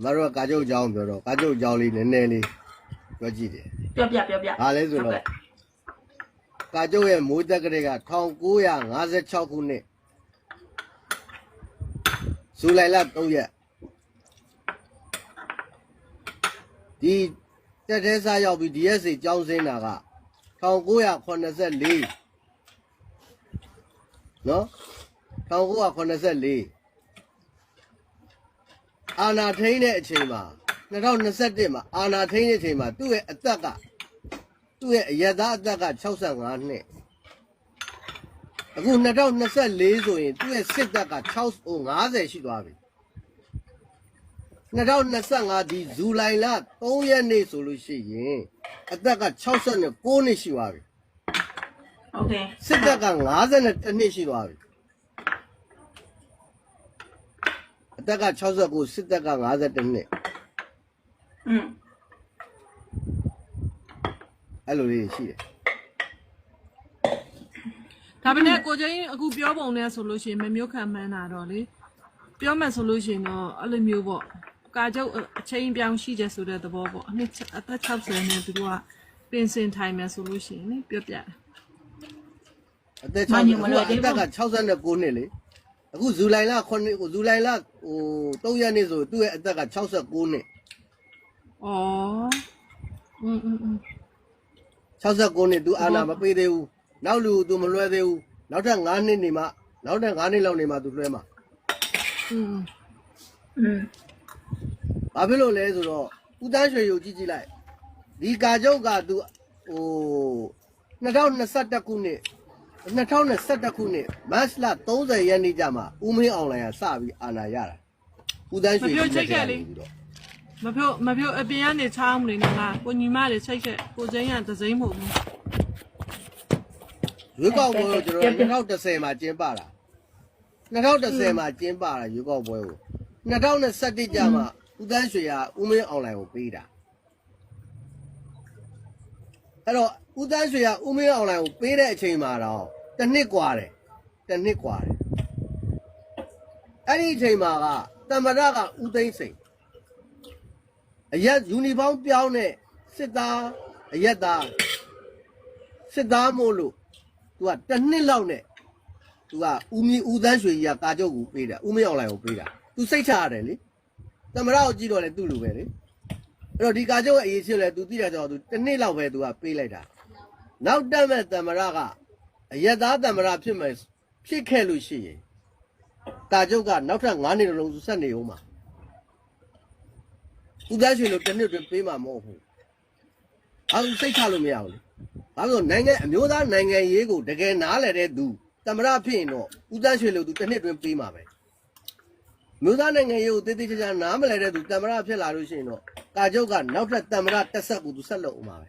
မတို့ကကာကျုပ်အကြောင်းပြောတော့ကာကျုပ်အကြောင်းလေးနည်းနည်းလေးပြောကြည့်တယ်ပြောပြပြောပြ။ဘာလဲဆိုတော့ကာကျုပ်ရဲ့မိုးတက်ကလေးက1956ခုနှစ်ဇူလိုင်လ3ရက်ဒီတက်သေးစားရောက်ပြီး DSC ကျောင်းစင်းတာက1984နော်1984 အာနာထိန်တဲ့အချိန်မှာ2021မှာအာနာထိန်တဲ့အချိန်မှာသူ့ရဲ့အသက်ကသူ့ရဲ့အရသာအသက်က65နှစ်အခု2024ဆိုရင်သူ့ရဲ့စစ်တပ်က6 50ရှိသွားပြီ2025ဒီဇူလိုင်လ3ရက်နေ့ဆိုလို့ရှိရင်အသက်က69နှစ်ရှိသွားပြီ โอเค စစ်တပ်က52နှစ်ရှိသွားပြီ အသက်က69စစ်တပ်က52နှစ်อืมအဲ့လိုလေးရှိတယ်ဒါပေမဲ့ကိုချင်းအခုပြောပုံနဲ့ဆိုလို့ရှိရင်မမျိုးခံမှန်းတာတော့လေပြောမှဆိုလို့ရှိရင်တော့အဲ့လိုမျိုးပေါ့ကာကျုပ်အချင်းပြောင်းရှိတယ်ဆိုတဲ့သဘောပေါ့အနှစ်အသက်60နဲ့သူတို့ကပင်စင်ထိုင်မယ်ဆိုလို့ရှိရင်လေပြောပြတယ်အသက်6အခုအသက်က69နှစ်လေအခုဇူလိုင်လ9ဇူလိုင်လ ဟို3ရက်နေ့ဆိုသူ့ရဲ့အသက်က69နှစ် ဩอืมอืมอืม 69နှစ် तू အာနာမပေးသေးဘူးနောက်လူ तू မလွှဲသေးဘူးနောက်ထပ်9နှစ်နေမှနောက်ထပ်9နှစ်လောက်နေမှ तू လွှဲမှာ อืม อืม ဘာဖြစ်လို့လဲဆိုတော့ဦးတန်းရွှေရုပ်ကြည့်ကြည့်လိုက်ဒီကာချုပ်က तू ဟို2021ခုနှစ် 2021ခုနှစ်မတ်လ30ရက်နေ့ကျမှဦးမင်းအောင်လိုင်ကစပြီးအာနာရတာဦးတန်းရွှေရုပ်ကြည့်ခဲ့တယ်ပြီးတော့မပြောမပြောအပြင်ကနေချောင်းမနေနဲ့လားကိုညီမတွေချိတ်ခဲ့ကိုချင်းရဒစိမ့်မဟုတ်ဘူးရွေးကောက်ပွဲကိုကျွန်တော်2010မှာကျင်းပတာ2010မှာကျင်းပတာရွေးကောက်ပွဲကို2021ကျမှဦးတန်းရွှေကဦးမင်းအောင်လိုင်ကိုပေးတာအဲ့တော့ ဦးတန်းရွှေကဦးမင်းအောင်လိုင်ကိုပေးတဲ့အချိန်မှာတော့တစ်နှစ်กว่าတယ်တစ်နှစ်กว่าတယ်အဲ့ဒီအချိန်မှာကတမရကဦးသိန်းစိန်အရက်ယူနီဖောင်းပြောင်းတဲ့စစ်သားအရက်သားစစ်သားမို့လို့ तू ကတစ်နှစ်လောက်နဲ့ तू ကဦးမြဦးသန်းရွှေကြီးကကာကြုတ်ကိုပေးတာဦးမင်းအောင်လိုင်ကိုပေးတာ तू စိတ်ချရတယ်လေတမရကိုကြည့်တော့လေသူ့လိုပဲလေအဲ့တော့ဒီကာကြုတ်ရဲ့အရေးရှိလဲ तू သိတာကြောင့် तू တစ်နှစ်လောက်ပဲ तू ကပေးလိုက်တာ နောက်တက်မဲ့တမရကအယက်သားတမရဖြစ်မယ်ဖြစ်ခဲ့လို့ရှိရင်ကာကြုတ်ကနောက်ထပ်9နှစ်လုံးဆက်နေဦးမှာဦးသန်းရွှေလိုတစ်နှစ်တွင်ပေးမှာမဟုတ်ဘူးအဲ့ဒါစိတ်ချလို့မရဘူးလေဘာလို့လဲနိုင်ငံအမျိုးသားနိုင်ငံရေးကိုတကယ်နားလည်တဲ့သူတမရဖြစ်ရင်တော့ဦးသားရွှေလို့သူတစ်နှစ်တွင်းပေးမှာပဲမျိုးသားနိုင်ငံရေးကိုတည်တည်ချာချာနားမလည်တဲ့သူတမရဖြစ်လာလို့ရှိရင်တော့ကာချုပ်ကနောက်ထပ်တမရတက်ဆက်ကိုသူဆက်လုပ်အောင်ပါပဲ